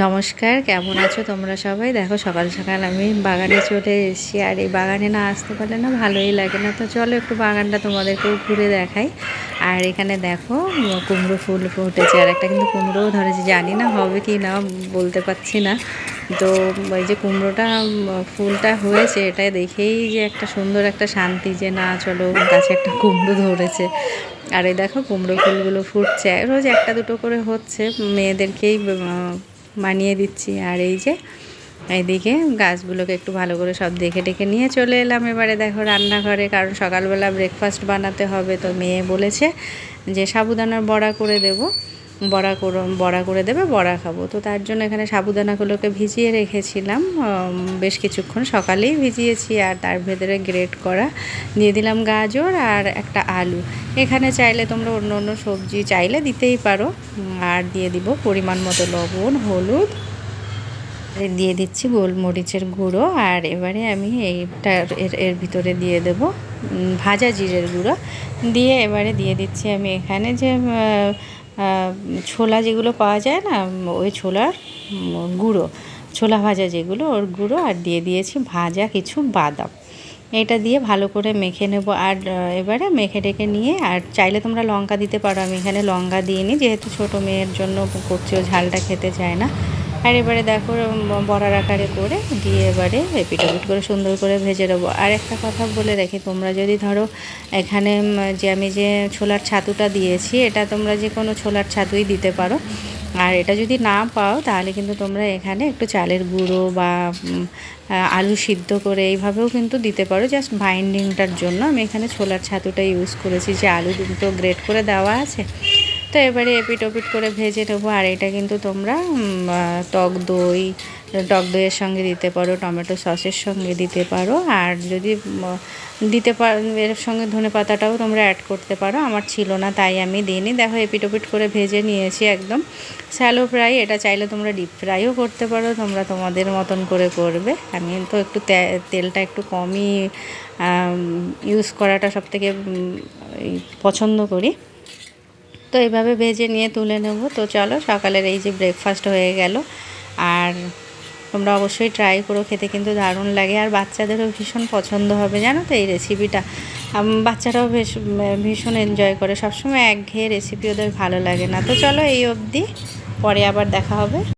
নমস্কার, কেমন আছো তোমরা সবাই? দেখো সকাল সকাল আমি বাগানে চলে এসেছি। আর এই বাগানে না আসতে পারলে না ভালোই লাগে না। তো চলো একটু বাগানটা তোমাদেরকেও ঘুরে দেখাই। আর এখানে দেখো কুমড়ো ফুল ফুটেছে। আর একটা কিন্তু কুমড়োও ধরেছে। জানি না হবে কি না, বলতে পারছি না। তো ওই যে কুমড়োটা, ফুলটা হয়েছে, এটা দেখেই যে একটা সুন্দর একটা শান্তি যে না, চলো গাছে একটা কুমড়ো ধরেছে। আর এই দেখো কুমড়ো ফুলগুলো ফুটছে। রোজ একটা দুটো করে হচ্ছে। মেয়েদেরকেই মানিয়ে দিচ্ছি। আর এই যে এইদিকে গাছগুলোকে একটু ভালো করে সব দেখে ডেকে নিয়ে চলে এলাম। এবারে দেখো রান্নাঘরে, কারণ সকালবেলা ব্রেকফাস্ট বানাতে হবে তো মেয়ে বলেছে যে সাবুদানার বড়া করে দেব। বড়া করে বড়া করে দেবে, বড়া খাব। তো তার জন্য এখানে সাবুদানাগুলোকে ভিজিয়ে রেখেছিলাম। বেশ কিছুক্ষণ সকালেই ভিজিয়েছি আর তার ভেতরে গ্রেট করা। দিয়ে দিলাম গাজর আর একটা আলু। এখানে চাইলে তোমরা অন্য অন্য সবজি চাইলে দিতেই পারো। আর দিয়ে দিব পরিমাণ মতো লবণ, হলুদ দিয়ে দিচ্ছি গোলমরিচের গুঁড়ো, আর এবারে আমি এইটা এর এর ভিতরে দিয়ে দেব ভাজা জিরের গুঁড়ো। দিয়ে এবারে দিয়ে দিচ্ছি আমি এখানে যে ছোলা যেগুলো পাওয়া যায় না, ওই ছোলার গুঁড়ো, ছোলা ভাজা যেগুলো, ওর গুঁড়ো, আর দিয়ে দিয়েছি ভাজা কিছু বাদাম। এটা দিয়ে ভালো করে মেখে নেব, আর এবারে মেখে টেখে নিয়ে, আর চাইলে তোমরা লঙ্কা দিতে পারো, আমি এখানে লঙ্কা দিইনি, যেহেতু ছোটো মেয়ের জন্য করছি, ও ঝালটা খেতে চায় না। আর এবারে দেখো বড়ার আকারে করে দিয়ে এবারে এপিটোপিট করে সুন্দর করে ভেজে নেব। আর একটা কথা বলে রাখি তোমরা যদি ধরো এখানে যে আমি যে ছোলার ছাতুটা দিয়েছি, এটা তোমরা যে কোনো ছোলার ছাতুই দিতে পারো। আর এটা যদি না পাও, তাহলে কিন্তু তোমরা এখানে একটু চালের গুঁড়ো বা আলু সিদ্ধ করে এইভাবেও কিন্তু দিতে পারো। জাস্ট বাইন্ডিংটার জন্য আমি এখানে ছোলার ছাতুটা ইউজ করেছি। যে আলু দুটো গ্রেট করে দেওয়া আছে তো এবারে এপিট ওপিট করে ভেজে নেব। আর এটা কিন্তু তোমরা টক দই, টক দইয়ের সঙ্গে দিতে পারো, টমেটো সসের সঙ্গে দিতে পারো। আর যদি দিতে পার এর সঙ্গে ধনে পাতাটাও তোমরা অ্যাড করতে পারো। আমার ছিল না, তাই আমি দিইনি। দেখো, এপিট ওপিট করে ভেজে নিয়েছি একদম। স্যালো ফ্রাই, এটা চাইলে তোমরা ডিপ ফ্রাইও করতে পারো। তোমরা তোমাদের মতন করে করবে। আমি তো একটু তেলটা একটু কমই ইউজ করাটা সবথেকে পছন্দ করি। তো এইভাবে ভেজে নিয়ে তুলে নেব। তো চলো, সকালের এই যে ব্রেকফাস্ট হয়ে গেল। আর তোমরা অবশ্যই ট্রাই করো, খেতে কিন্তু দারুণ লাগে। আর বাচ্চাদেরও ভীষণ পছন্দ হবে, জানো তো এই রেসিপিটা বাচ্চারাও বেশ ভীষণ এনজয় করে। সবসময় একঘেয়ে রেসিপি ওদের ভালো লাগে না। তো চলো এই অবধি, পরে আবার দেখা হবে।